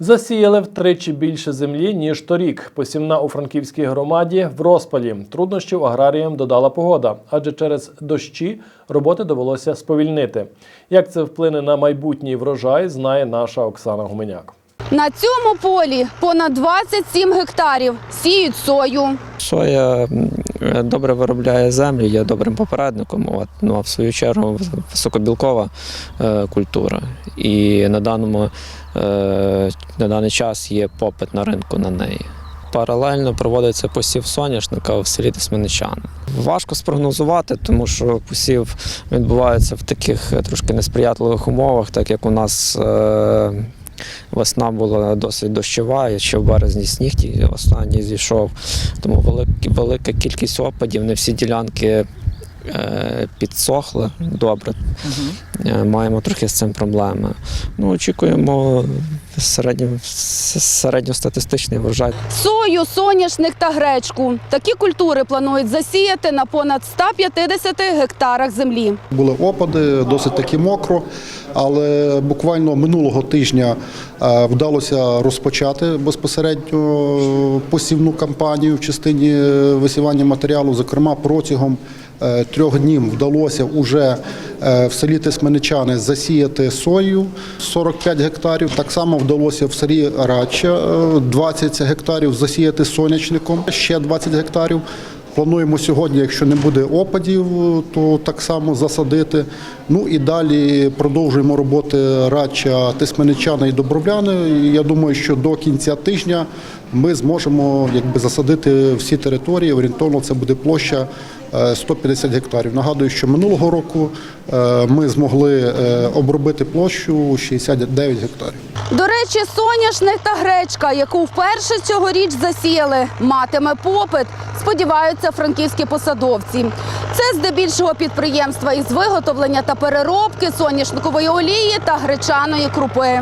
Засіяли втричі більше землі, ніж торік. Посівна у франківській громаді в розпалі. Труднощів аграріям додала погода, адже через дощі роботи довелося сповільнити. Як це вплине на майбутній врожай, знає наша Оксана Гуменяк. На цьому полі понад 27 гектарів сіють сою. Соя м, е, добре виробляє землю, є добрим попередником. От, ну, а в свою чергу високобілкова е, культура. І на, даному, е, на даний час є попит на ринку на неї. Паралельно проводиться посів соняшника в селі Тисменичани. Важко спрогнозувати, тому що посів відбувається в таких е, трошки несприятливих умовах, так як у нас е, Весна була досить дощова, і ще в березні сніг останній зійшов. Тому велика, кількість опадів, не всі ділянки підсохли добре. Е, Маємо трохи з цим проблеми. Ну, очікуємо середньо, середньостатистичний врожай. Сою, соняшник та гречку. Такі культури планують засіяти на понад 150 гектарах землі. Були опади, досить таки мокро, але буквально минулого тижня е, вдалося розпочати безпосередньо посівну кампанію в частині е, висівання матеріалу. Зокрема, протягом е, трьох днів вдалося уже е, в селі Тисменичани засіяти сою 45 гектарів. Так само вдалося в селі Радча е, 20 гектарів засіяти сонячником, ще 20 гектарів. Плануємо сьогодні, якщо не буде опадів, то так само засадити. Ну і далі продовжуємо роботи Радча, Тисменичани і Добровляни. Я думаю, що до кінця тижня ми зможемо якби засадити всі території. Орієнтовно це буде площа е, 150 гектарів. Нагадую, що минулого року е, ми змогли е, обробити площу 69 гектарів. До речі, соняшник та гречка, яку вперше цьогоріч засіяли, матиме попит. Сподіваються франківські посадовці. Це здебільшого підприємства із виготовлення та переробки соняшникової олії та гречаної крупи.